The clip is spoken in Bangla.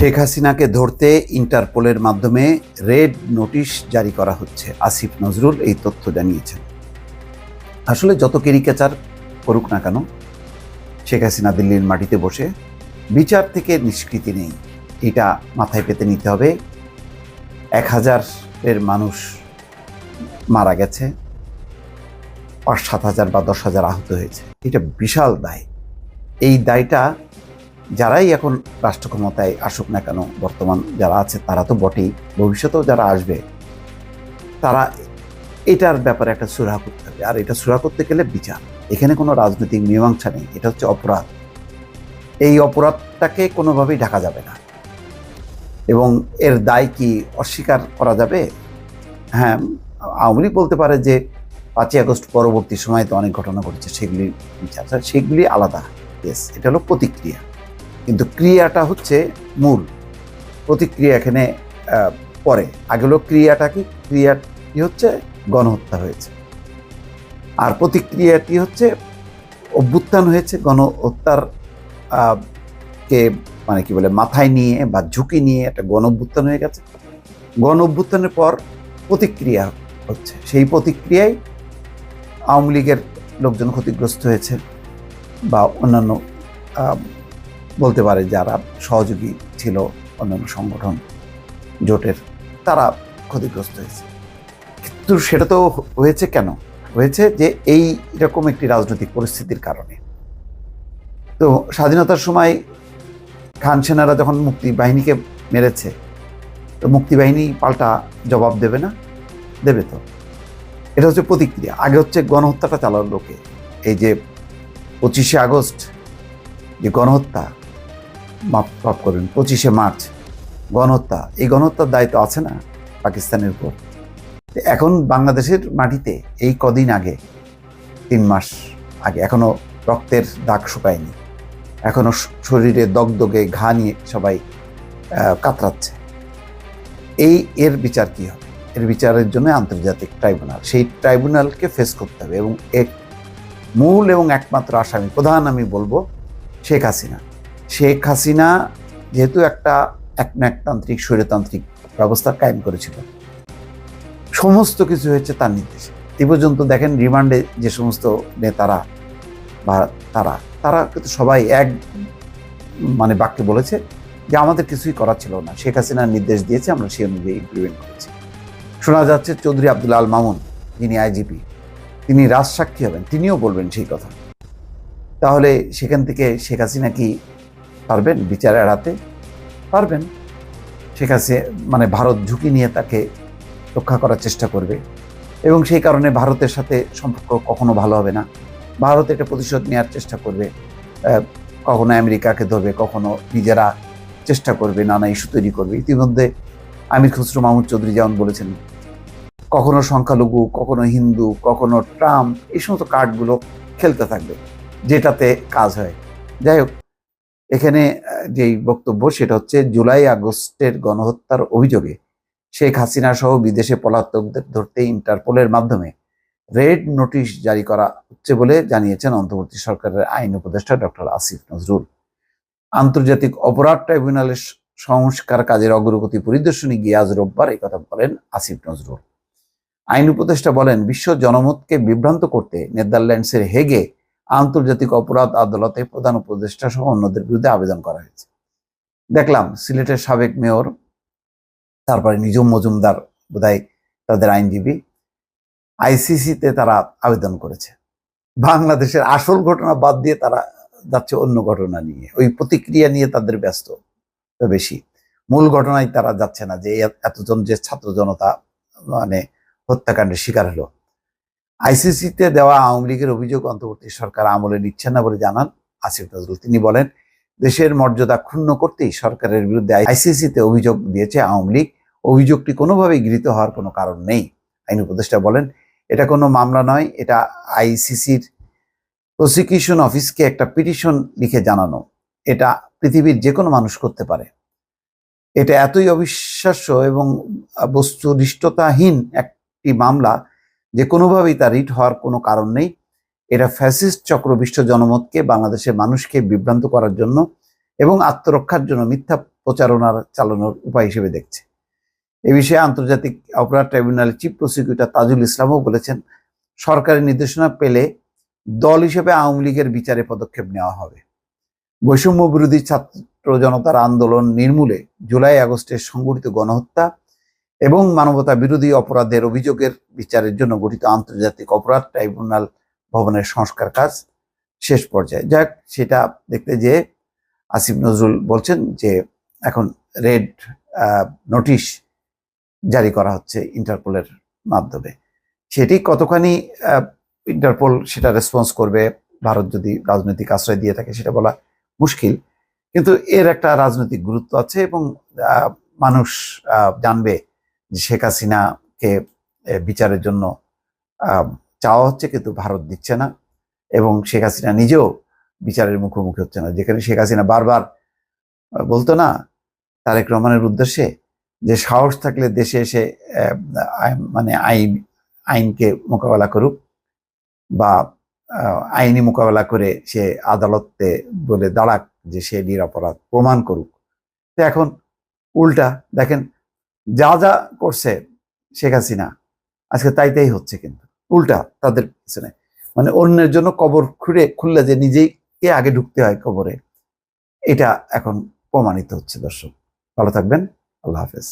শেখ হাসিনাকে ধরতে ইন্টারপোলের মাধ্যমে রেড নোটিশ জারি করা হচ্ছে, আসিফ নজরুল এই তথ্য জানিয়েছেন। আসলে যত কেরিকেচার করুক না কেন, শেখ হাসিনা দিল্লির মাটিতে বসে বিচার থেকে নিষ্কৃতি নেই। এটা মাথায় পেতে নিতে হবে। এক হাজারের মানুষ মারা গেছে, পাঁচ সাত হাজার বা দশ হাজার আহত হয়েছে। এটা বিশাল দায়। এই দায়টা যারাই এখন রাষ্ট্র ক্ষমতায় আসুক না কেন, বর্তমান যারা আছে, তারা তো বটেই। ভবিষ্যতেও যারা আসবে, তারা এটার ব্যাপারে একটা সুরাহা করতে হবে। আর এটা সুরাহা করতে গেলে বিচার। এখানে কোনো রাজনৈতিক মীমাংসা নেই। এটা হচ্ছে অপরাধ। এই অপরাধটাকে কোনোভাবেই ঢাকা যাবে না। এবং এর দায় কি অস্বীকার করা যাবে? হ্যাঁ আওয়ামী লীগ বলতে পারে যে পাঁচই আগস্ট পরবর্তী সময়ে তো অনেক ঘটনা ঘটেছে সেগুলি বিচার। সেগুলি আলাদা। এটা হলো প্রতিক্রিয়া। কিন্তু ক্রিয়াটা হচ্ছে মূল। প্রতিক্রিয়া এখানে পরে। আগে ক্রিয়াটা কি? ক্রিয়াটি হচ্ছে গণহত্যা হয়েছে। আর প্রতিক্রিয়াটি হচ্ছে অভ্যুত্থান হয়েছে। গণহত্যার কে মানে কি বলে, মাথায় নিয়ে বা ঝুঁকি নিয়ে একটা গণ অভ্যুত্থান হয়ে গেছে। গণ অভ্যুত্থানের পর প্রতিক্রিয়া হচ্ছে। সেই প্রতিক্রিয়ায় আওয়ামী লীগের লোকজন ক্ষতিগ্রস্ত হয়েছে বা অন্যান্য বলতে পারে যারা সহযোগী ছিল অন্যান্য সংগঠন জোটের, তারা ক্ষতিগ্রস্ত হয়েছে। কিন্তু সেটা তো হয়েছে কেন? হয়েছে যে এই রকম একটি রাজনৈতিক পরিস্থিতির কারণে। তো স্বাধীনতার সময় খান সেনারা যখন মুক্তি বাহিনীকে মেরেছে, তো মুক্তি বাহিনী পাল্টা জবাব দেবে না? দেবে তো। এটা হচ্ছে প্রতিক্রিয়া। আগে হচ্ছে গণহত্যাটা চালার লোকে এই যে পঁচিশে আগস্ট যে গণহত্যা মাফ মাফ করবেন, পঁচিশে মার্চ, গণহত্যা। এই গণহত্যার দায়িত্ব আছে না পাকিস্তানের উপর? এখন বাংলাদেশের মাটিতে এই কদিন আগে, তিন মাস আগে এখনও রক্তের দাগ শুকায়নি। এখনও শরীরে দগদগে ঘা নিয়ে সবাই কাতরাচ্ছে। এই, এর বিচার কী হবে? এর বিচারের জন্য আন্তর্জাতিক ট্রাইব্যুনাল, সেই ট্রাইব্যুনালকে ফেস করতে হবে এবং এক মূল এবং একমাত্র আসামি, প্রধান আমি বলব শেখ হাসিনা। শেখ হাসিনা যেহেতু একটা একনায়কতান্ত্রিক, স্বৈরতান্ত্রিক ব্যবস্থা কায়েম করেছিল। সমস্ত কিছু হয়েছে তার নির্দেশে। এ পর্যন্ত দেখেন রিমান্ডে যে সমস্ত নেতারা বা তারা তারা কিন্তু সবাই এক মানে বাক্যে বলেছে যে আমাদের কিছুই করার ছিল না। শেখ হাসিনার নির্দেশ দিয়েছে, আমরা সেই অনুযায়ী ইমপ্লিমেন্ট করেছি। শোনা যাচ্ছে চৌধুরী আব্দুল আল মামুন, যিনি আইজিপি, তিনি রাজসাক্ষী হবেন, তিনিও বলবেন সেই কথা। তাহলে সেখান থেকে শেখ হাসিনা কি পারবেন বিচার এড়াতে পারবেন। শেখ হাসিনা মানে ভারত ঝুঁকি নিয়ে তাকে রক্ষা করার চেষ্টা করবে এবং সেই কারণে ভারতের সাথে সম্পর্ক কখনো ভালো হবে না। ভারত এটা প্রতিশোধ নেওয়ার চেষ্টা করবে কখনো আমেরিকাকে ধরবে, কখনো নিজেরা চেষ্টা করবে, নানা ইস্যু তৈরি করবে। ইতিমধ্যে আমির খসরু মাহমুদ চৌধুরী যেমন বলেছেন, কখনো সংখ্যালঘু, কখনো হিন্দু, কখনো ট্রাম্প, এই সমস্ত কার্ডগুলো খেলতে থাকবে, যেটাতে কাজ হয়। যাই হোক এখানে যেই বক্তব্য সেটা হচ্ছে জুলাই আগস্টের গণহত্যার অভিযোগে শেখ হাসিনা সহ বিদেশে পলাতকদের ধরতে ইন্টারপোলের মাধ্যমে রেড নোটিশ জারি করা হচ্ছে বলে জানিয়েছেন অন্তর্বর্তী সরকারের আইন উপদেষ্টা ডক্টর আসিফ নজরুল। আন্তর্জাতিক অপরাধ ট্রাইব্যুনালের সংস্কার কাজের অগ্রগতি পরিদর্শনে গিয়ে আজ রোববার এই কথা বলেন আসিফ নজরুল। আইন উপদেষ্টা বলেন, বিশ্ব জনমতকে বিভ্রান্ত করতে নেদারল্যান্ডসের হেগে আন্তর্জাতিক অপরাধ আদালতে প্রধান উপদেষ্টা সহ অন্যদের বিরুদ্ধে আবেদন করা হয়েছে। দেখলাম সিলেটের সাবেক মেয়র, তারপরে নিজম মজুমদার, বোধহয় তাদের আইনজীবী, আইসিসিতে তারা আবেদন করেছে। বাংলাদেশের আসল ঘটনা বাদ দিয়ে তারা যাচ্ছে অন্য ঘটনা নিয়ে। ওই প্রতিক্রিয়া নিয়ে তাদের ব্যস্ত বেশি। মূল ঘটনায় তারা যাচ্ছে না যে এতজন যে ছাত্র জনতা মানে হত্যাকাণ্ডের শিকার হলো। আইসিসিতে দেওয়া আওয়ামী লীগের অভিযোগ অন্তর্বর্তী সরকার আমলে নিচ্ছে না বলে জানান আসিফ নজরুল। তিনি বলেন, দেশের মর্যাদা ক্ষুণ্ণ করতেই সরকারের বিরুদ্ধে আইসিসিতে অভিযোগ দিয়েছে আওয়ামী লীগ। অভিযোগটি কোনোভাবেই গৃহীত হওয়ার কোনো কারণ নেই। আইন উপদেষ্টা বলেন, এটা কোনো মামলা নয়, এটা আইসিসির প্রসিকিউশন অফিসকে একটা পিটিশন লিখে জানানো। এটা পৃথিবীর যে কোনো মানুষ করতে পারে। এটা এতই অবিশ্বাস্য এবং বস্তুনিষ্ঠতাহীন একটি মামলা যে কোনোভাবেই তা রিট হওয়ার কোনো কারণ নেই। এটা ফ্যাসিস্ট চক্র বিশ্ব জনমতকে, বাংলাদেশের মানুষকে বিভ্রান্ত করার জন্য এবং আত্মরক্ষার জন্য মিথ্যা প্রচারণার চালানোর উপায় হিসেবে দেখছে। এ বিষয়ে আন্তর্জাতিক অপরাধ ট্রাইব্যুনালের চিফ প্রসিকিউটর তাজুল ইসলামও বলেছেন সরকারি নির্দেশনা পেলে দল হিসেবে আওয়ামী লীগের বিচারে পদক্ষেপ নেওয়া হবে। বৈষম্য বিরোধী ছাত্র জনতার আন্দোলন নির্মূলে জুলাই আগস্টে সংগঠিত গণহত্যা এবং মানবতা বিরোধী অপরাধের অভিযোগের বিচারের জন্য গঠিত আন্তর্জাতিক অপরাধ ট্রাইব্যুনাল ভবনের সংস্কার কাজ শেষ পর্যায়ে। যাক, সেটা দেখতে যে আসিফ নজরুল বলছেন যে এখন রেড নোটিশ জারি করা হচ্ছে ইন্টারপোলের মাধ্যমে। সেটি কতখানি ইন্টারপোল সেটা রেসপন্স করবে, ভারত যদি রাজনৈতিক আশ্রয় দিয়ে থাকে সেটা বলা মুশকিল। কিন্তু এর একটা রাজনৈতিক গুরুত্ব আছে এবং মানুষ জানবে শেখ হাসিনাকে বিচারের জন্য চাওয়া হচ্ছে কিন্তু ভারত দিচ্ছে না এবং শেখ হাসিনা নিজেও বিচারের মুখোমুখি হচ্ছে না। যেখানে শেখ হাসিনা বারবার বলতো না তারেক রহমানের উদ্দেশ্যে যে সাহস থাকলে দেশে এসে মানে আইন, আইনকে মোকাবেলা করুক বা আইনি মোকাবেলা করে সে আদালতে বলে দাঁড়াক যে সে নিরাপরাধ প্রমাণ করুক। তো এখন উল্টা দেখেন যা যা করছে শেখ হাসিনা, আজকে তাই তাই হচ্ছে কিন্তু। উল্টা তাদের পিছনে। মানে অন্যের জন্য কবর খুঁড়ে, খুললে যে নিজেই কে আগে ঢুকতে হয় কবরে, এটা এখন প্রমাণিত হচ্ছে দর্শক। ভালো থাকবেন। আল্লাহ হাফেজ।